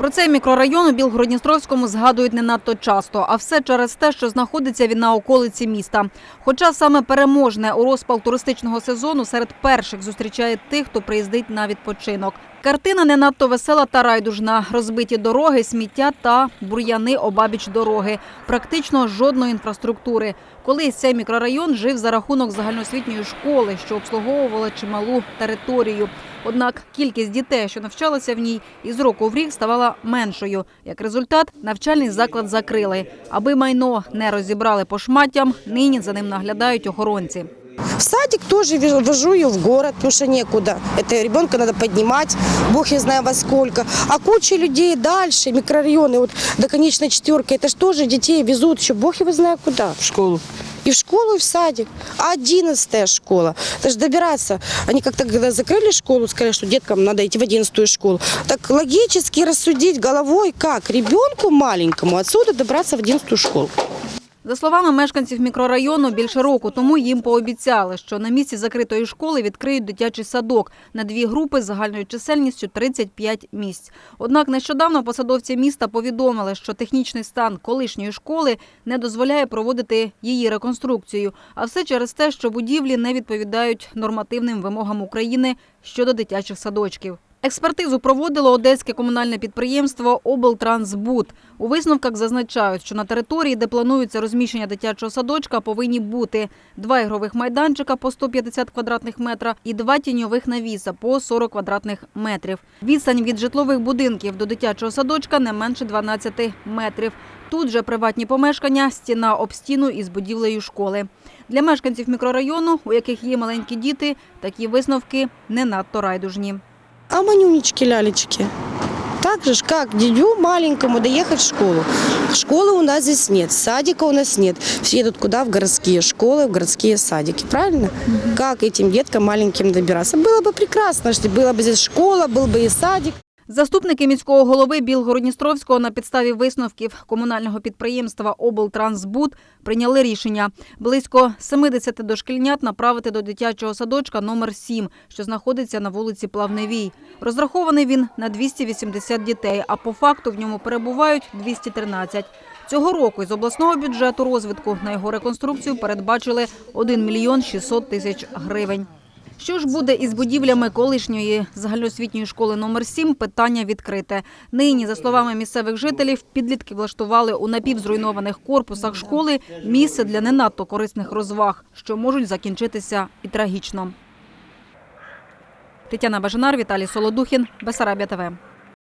Про цей мікрорайон у Білгородністровському згадують не надто часто, а все через те, що знаходиться він на околиці міста. Хоча саме переможне у розпал туристичного сезону серед перших зустрічає тих, хто приїздить на відпочинок. Картина не надто весела та райдужна. Розбиті дороги, сміття та бур'яни обабіч дороги. Практично жодної інфраструктури. Колись цей мікрорайон жив за рахунок загальноосвітньої школи, що обслуговувала чималу територію. Однак кількість дітей, що навчалися в ній, із року в рік ставала меншою. Як результат, навчальний заклад закрили. Аби майно не розібрали по шматтям, нині за ним наглядають охоронці. Садик тоже вожу ее в город, потому что некуда. Это ребенка надо поднимать, бог я знаю во сколько. А куча людей дальше, микрорайоны, вот до конечной четверки, это же тоже детей везут еще бог его знает куда. в школу. И в школу, и в садик. А одиннадцатая школа. Это же добираться. Они как-то когда закрыли школу, сказали, что деткам надо идти в одиннадцатую школу. Так логически рассудить головой, как ребенку маленькому отсюда добраться в одиннадцатую школу. За словами мешканців мікрорайону, більше року тому їм пообіцяли, що на місці закритої школи відкриють дитячий садок на дві групи з загальною чисельністю 35 місць. Однак нещодавно посадовці міста повідомили, що технічний стан колишньої школи не дозволяє проводити її реконструкцію. А все через те, що будівлі не відповідають нормативним вимогам України щодо дитячих садочків. Експертизу проводило одеське комунальне підприємство «Облтрансбуд». У висновках зазначають, що на території, де планується розміщення дитячого садочка, повинні бути два ігрових майданчика по 150 квадратних метра і два тіньових навіса по 40 квадратних метрів. Відстань від житлових будинків до дитячого садочка не менше 12 метрів. Тут же приватні помешкання, стіна об стіну із будівлею школи. Для мешканців мікрорайону, у яких є маленькі діти, такі висновки не надто райдужні А манюнечки, лялечки. Так же ж, как дядю маленькому доехать в школу. Школы у нас здесь нет, садика у нас нет. Все едут куда? В городские школы, в городские садики. Правильно? Как этим деткам маленьким добираться? Было бы прекрасно, если была бы здесь школа, был бы и садик. Заступники міського голови Білгородністровського на підставі висновків комунального підприємства «Облтрансбуд» прийняли рішення близько 70 дошкільнят направити до дитячого садочка номер 7, що знаходиться на вулиці Плавневій. Розрахований він на 280 дітей, а по факту в ньому перебувають 213. Цього року із обласного бюджету розвитку на його реконструкцію передбачили 1 мільйон 600 тисяч гривень. Що ж буде із будівлями колишньої загальноосвітньої школи номер 7 питання відкрите. Нині, за словами місцевих жителів, підлітки влаштували у напівзруйнованих корпусах школи місце для не надто корисних розваг, що можуть закінчитися і трагічно. Тетяна Бажанар, Віталій Солодухін, Бесарабія ТВ.